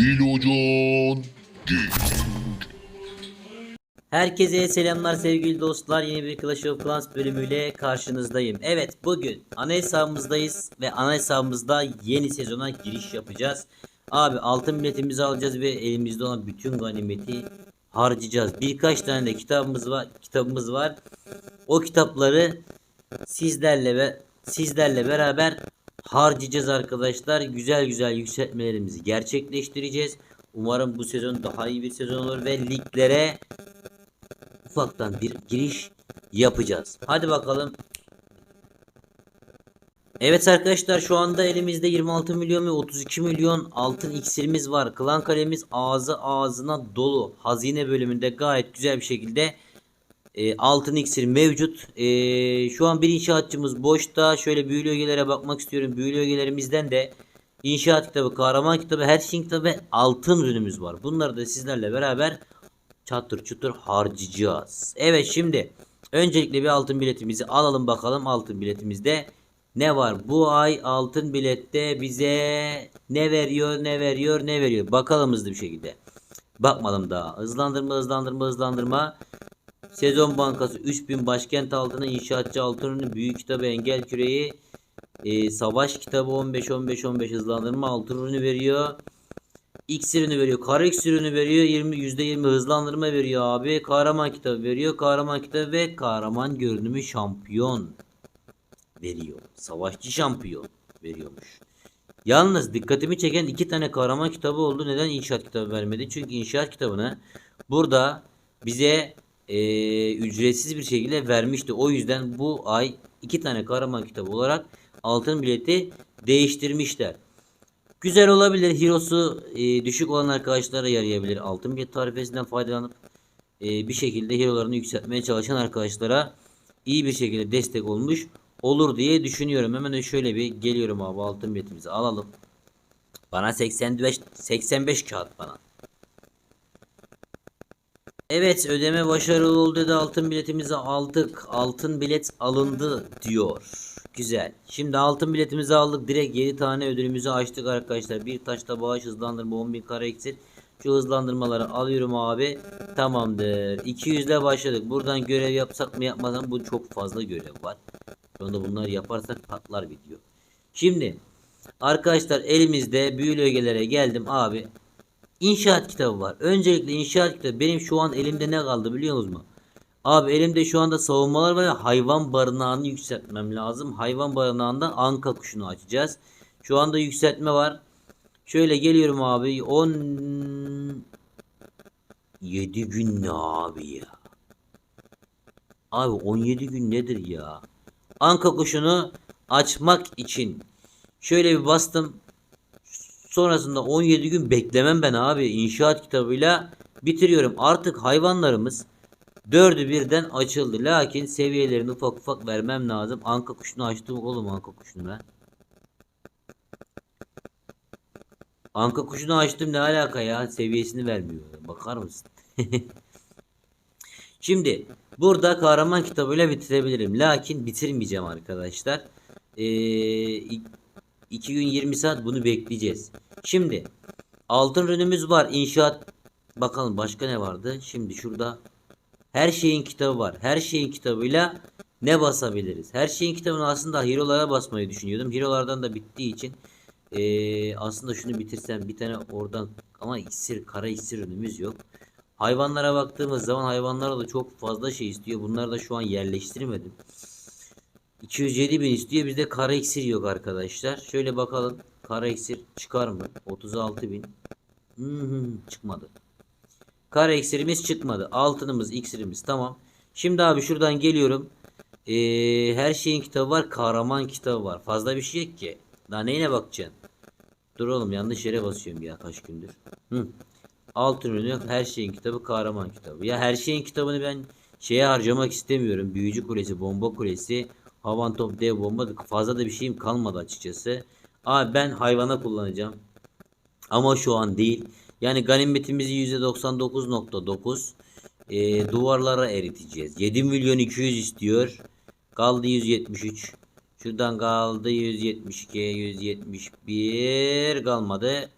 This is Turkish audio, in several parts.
Bilocan Gaming. Herkese selamlar sevgili dostlar. Yeni bir Clash of Clans bölümüyle karşınızdayım. Evet bugün ana hesabımızdayız ve ana hesabımızda yeni sezona giriş yapacağız. Abi altın biletimizi alacağız ve elimizde olan bütün ganimeti harcayacağız. Birkaç tane de kitabımız var. Kitabımız var. O kitapları sizlerle ve sizlerle beraber harcayacağız arkadaşlar. Güzel güzel yükseltmelerimizi gerçekleştireceğiz. Umarım bu sezon daha iyi bir sezon olur ve liglere ufaktan bir giriş yapacağız. Hadi bakalım. Evet arkadaşlar şu anda elimizde 26 milyon ve 32 milyon altın iksirimiz var. Klan kalemiz ağzı ağzına dolu. Hazine bölümünde gayet güzel bir şekilde e, altın iksir mevcut. E, şu an bir inşaatçımız boşta. Şöyle büyülü ögelere bakmak istiyorum. Büyülü ögelerimizden de inşaat kitabı, kahraman kitabı, her şey kitabı altın ürünümüz var. Bunları da sizlerle beraber çatır çutur harcayacağız. Evet şimdi öncelikle bir altın biletimizi alalım bakalım altın biletimizde ne var? Bu ay altın bilette bize ne veriyor ne veriyor ne veriyor bakalım hızlı bir şekilde. Bakmadım daha. Hızlandırma hızlandırma hızlandırma. Sezon Bankası 3000 başkent altına inşaatçı altın ürünü büyük kitabı engel küreği e, savaş kitabı 15 15 15 hızlandırma altın ürünü veriyor. X ürünü veriyor. Kara X ürünü veriyor. 20 %20 hızlandırma veriyor abi. Kahraman kitabı veriyor. Kahraman kitabı ve kahraman görünümü şampiyon veriyor. Savaşçı şampiyon veriyormuş. Yalnız dikkatimi çeken iki tane kahraman kitabı oldu. Neden inşaat kitabı vermedi? Çünkü inşaat kitabını burada bize eee, ücretsiz bir şekilde vermişti. O yüzden bu ay iki tane kahraman kitabı olarak altın bileti değiştirmişler. Güzel olabilir. Hero'su e, düşük olan arkadaşlara yarayabilir. Altın bilet tarifesinden faydalanıp e, bir şekilde hero'larını yükseltmeye çalışan arkadaşlara iyi bir şekilde destek olmuş olur diye düşünüyorum. Hemen şöyle bir geliyorum abi altın biletimizi alalım. Bana 85 85 kağıt bana. Evet ödeme başarılı oldu dedi altın biletimizi aldık. Altın bilet alındı diyor. Güzel. Şimdi altın biletimizi aldık. Direkt 7 tane ödülümüzü açtık arkadaşlar. Bir taşta bağış hızlandırma 10.000 kara eksik. Şu hızlandırmaları alıyorum abi. Tamamdır. 200 ile başladık. Buradan görev yapsak mı yapmadan bu çok fazla görev var. Şu anda bunları yaparsak patlar video. Şimdi arkadaşlar elimizde büyülü ögelere geldim abi. İnşaat kitabı var. Öncelikle inşaat kitabı. Benim şu an elimde ne kaldı biliyor musunuz? Abi elimde şu anda savunmalar var ve hayvan barınağını yükseltmem lazım. Hayvan barınağından anka kuşunu açacağız. Şu anda yükseltme var. Şöyle geliyorum abi. 10 7 gün ne abi ya? Abi 17 gün nedir ya? Anka kuşunu açmak için şöyle bir bastım. Sonrasında 17 gün beklemem ben abi. İnşaat kitabıyla bitiriyorum. Artık hayvanlarımız dördü birden açıldı. Lakin seviyelerini ufak ufak vermem lazım. Anka kuşunu açtım oğlum anka kuşunu ben. Anka kuşunu açtım ne alaka ya? Seviyesini vermiyor. Bakar mısın? Şimdi burada kahraman kitabıyla bitirebilirim. Lakin bitirmeyeceğim arkadaşlar. Ee, 2 gün 20 saat bunu bekleyeceğiz. Şimdi altın ürünümüz var. İnşaat bakalım başka ne vardı? Şimdi şurada her şeyin kitabı var. Her şeyin kitabıyla ne basabiliriz? Her şeyin kitabını aslında hero'lara basmayı düşünüyordum. Hero'lardan da bittiği için ee, aslında şunu bitirsem bir tane oradan ama iksir kara iksir ürünümüz yok. Hayvanlara baktığımız zaman hayvanlara da çok fazla şey istiyor. Bunları da şu an yerleştirmedim. 207 bin istiyor. Bizde kara iksir yok arkadaşlar. Şöyle bakalım. Kara iksir çıkar mı? 36 bin. Hmm, çıkmadı. Kara iksirimiz çıkmadı. Altınımız, iksirimiz tamam. Şimdi abi şuradan geliyorum. Ee, her şeyin kitabı var. Kahraman kitabı var. Fazla bir şey yok ki. Daha neyine bakacaksın? Dur oğlum yanlış yere basıyorum ya kaç gündür. Hı. Altın ürünü yok. Her şeyin kitabı kahraman kitabı. Ya her şeyin kitabını ben şeye harcamak istemiyorum. Büyücü kulesi, bomba kulesi, havan top, dev bomba fazla da bir şeyim kalmadı açıkçası. Abi ben hayvana kullanacağım. Ama şu an değil. Yani ganimetimizi %99.9 e, duvarlara eriteceğiz. 7 milyon 200 istiyor. Kaldı 173. Şuradan kaldı 172, 171 kalmadı.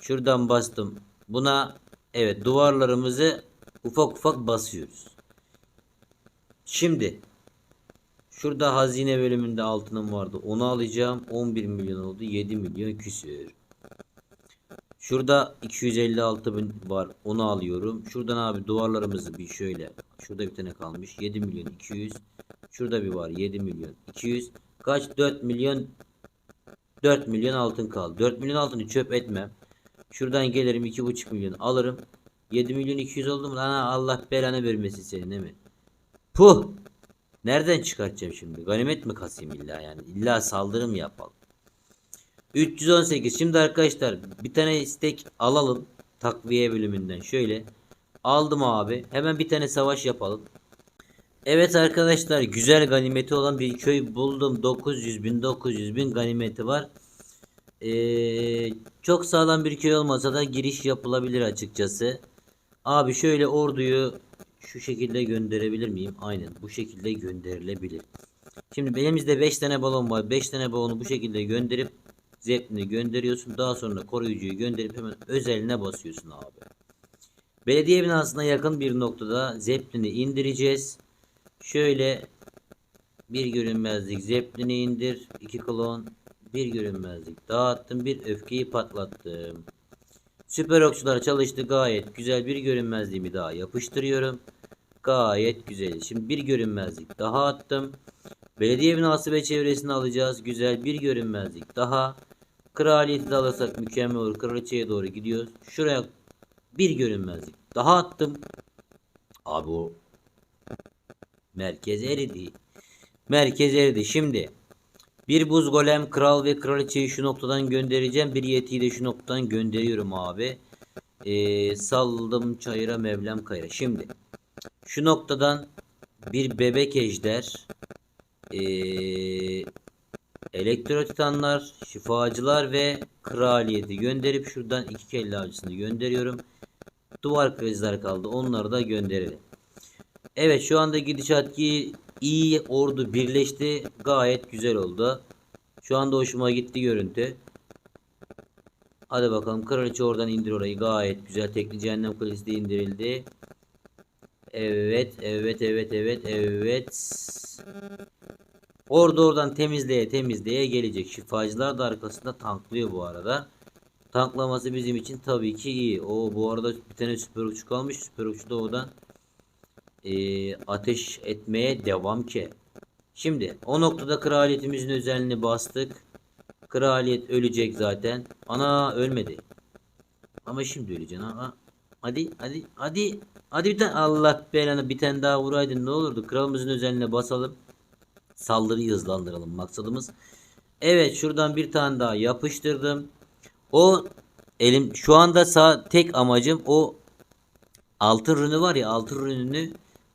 Şuradan bastım. Buna evet duvarlarımızı ufak ufak basıyoruz. Şimdi şurada hazine bölümünde altınım vardı. Onu alacağım. 11 milyon oldu. 7 milyon küsür. Şurada 256 bin var. Onu alıyorum. Şuradan abi duvarlarımızı bir şöyle. Şurada bir tane kalmış. 7 milyon 200. Şurada bir var. 7 milyon 200. Kaç? 4 milyon 4 milyon altın kaldı. 4 milyon altını çöp etmem. Şuradan gelirim 2,5 milyon alırım. 7 milyon 200 oldu mu? Lan Allah belanı vermesin senin değil mi? Puh! Nereden çıkartacağım şimdi? Ganimet mi kasayım illa yani? İlla saldırı mı yapalım? 318. Şimdi arkadaşlar bir tane istek alalım. Takviye bölümünden. Şöyle. Aldım abi. Hemen bir tane savaş yapalım. Evet arkadaşlar güzel ganimeti olan bir köy buldum. 900 bin 900 bin ganimeti var. Ee, çok sağlam bir köy olmasa da giriş yapılabilir açıkçası. Abi şöyle orduyu şu şekilde gönderebilir miyim? Aynen bu şekilde gönderilebilir. Şimdi elimizde 5 tane balon var. 5 tane balonu bu şekilde gönderip zeplini gönderiyorsun. Daha sonra koruyucuyu gönderip hemen özeline basıyorsun abi. Belediye binasına yakın bir noktada zeplini indireceğiz. Şöyle bir görünmezlik zeplini indir. 2 klon. Bir görünmezlik dağıttım. Bir öfkeyi patlattım. Süper okçular çalıştı gayet güzel. Bir görünmezliğimi daha yapıştırıyorum. Gayet güzel. Şimdi bir görünmezlik daha attım. Belediye binası ve çevresini alacağız. Güzel bir görünmezlik daha. Kraliyeti alırsak mükemmel olur. Kraliçeye doğru gidiyoruz. Şuraya bir görünmezlik daha attım. Abi o merkez eridi. Merkez eridi. Şimdi bir buz golem kral ve kraliçeyi şu noktadan göndereceğim. Bir yetiyi de şu noktadan gönderiyorum abi. Ee, saldım çayıra mevlem kayra. Şimdi şu noktadan bir bebek ejder ee, elektro titanlar şifacılar ve kraliyeti gönderip şuradan iki kelle avcısını gönderiyorum. Duvar krizler kaldı. Onları da gönderelim. Evet şu anda gidişat iyi, iyi ordu birleşti. Gayet güzel oldu. Şu anda hoşuma gitti görüntü. Hadi bakalım kraliçe oradan indir orayı. Gayet güzel. Tekli cehennem kulesi de indirildi. Evet, evet, evet, evet, evet. Orada oradan temizleye temizleye gelecek. Şifacılar da arkasında tanklıyor bu arada. Tanklaması bizim için tabii ki iyi. O bu arada bir tane süper uçuk kalmış. Süper uçuk da oradan e, ateş etmeye devam ki. Şimdi o noktada kraliyetimizin özelliğini bastık. Kraliyet ölecek zaten. Ana ölmedi. Ama şimdi öleceksin ha. Hadi hadi hadi. Hadi bir tane Allah belanı bir tane daha vuraydın ne olurdu. Kralımızın özelliğine basalım. Saldırıyı hızlandıralım maksadımız. Evet şuradan bir tane daha yapıştırdım. O elim şu anda sağ tek amacım o altın rünü var ya altın rününü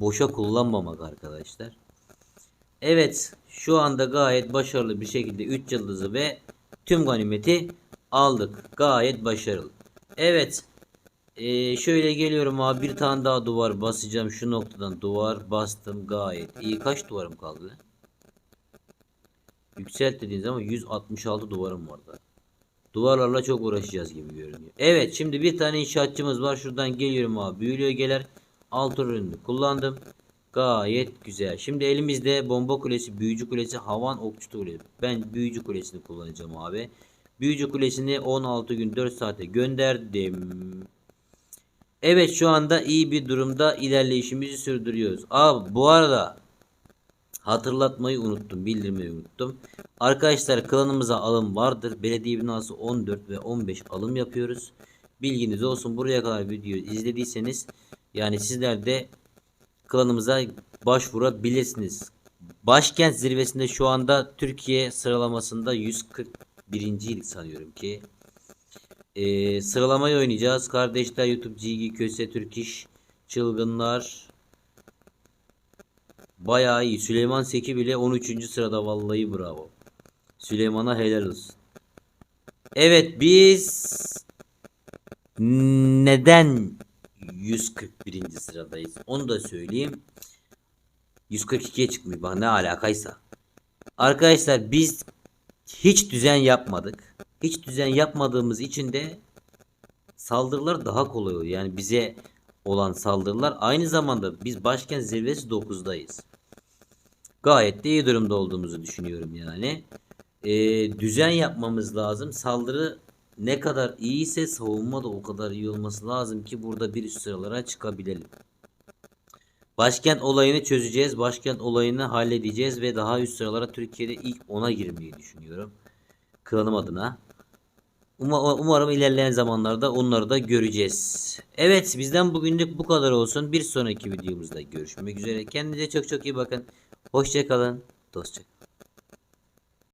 boşa kullanmamak arkadaşlar. Evet şu anda gayet başarılı bir şekilde 3 yıldızı ve tüm ganimeti aldık. Gayet başarılı. Evet. Ee, şöyle geliyorum abi bir tane daha duvar basacağım şu noktadan duvar bastım gayet iyi kaç duvarım kaldı? Yükselt dediğiniz zaman 166 duvarım vardı. Duvarlarla çok uğraşacağız gibi görünüyor. Evet şimdi bir tane inşaatçımız var. Şuradan geliyorum abi. Büyülüyor gelir. Alt ürünü kullandım. Gayet güzel. Şimdi elimizde bomba kulesi, büyücü kulesi, havan okçu kulesi. Ben büyücü kulesini kullanacağım abi. Büyücü kulesini 16 gün 4 saate gönderdim. Evet şu anda iyi bir durumda ilerleyişimizi sürdürüyoruz. Abi bu arada hatırlatmayı unuttum, bildirmeyi unuttum. Arkadaşlar klanımıza alım vardır. Belediye binası 14 ve 15 alım yapıyoruz. Bilginiz olsun. Buraya kadar videoyu izlediyseniz yani sizler de klanımıza başvurabilirsiniz. Başkent zirvesinde şu anda Türkiye sıralamasında 141. ilik sanıyorum ki. Ee, sıralamayı oynayacağız. Kardeşler YouTube GG Köse Türk İş Çılgınlar Bayağı iyi. Süleyman Seki bile 13. sırada vallahi bravo. Süleyman'a helal olsun. Evet biz neden 141. sıradayız? Onu da söyleyeyim. 142'ye çıkmıyor. Bak ne alakaysa. Arkadaşlar biz hiç düzen yapmadık. Hiç düzen yapmadığımız için de saldırılar daha kolay oluyor. Yani bize olan saldırılar aynı zamanda biz başkent zirvesi 9'dayız. Gayet de iyi durumda olduğumuzu düşünüyorum yani. Ee, düzen yapmamız lazım. Saldırı ne kadar iyiyse savunma da o kadar iyi olması lazım ki burada bir üst sıralara çıkabilelim. Başkent olayını çözeceğiz. Başkent olayını halledeceğiz ve daha üst sıralara Türkiye'de ilk 10'a girmeyi düşünüyorum. Klanım adına. Uma- umarım ilerleyen zamanlarda onları da göreceğiz. Evet bizden bugünlük bu kadar olsun. Bir sonraki videomuzda görüşmek üzere. Kendinize çok çok iyi bakın. Hoşçakalın. Dostça kalın.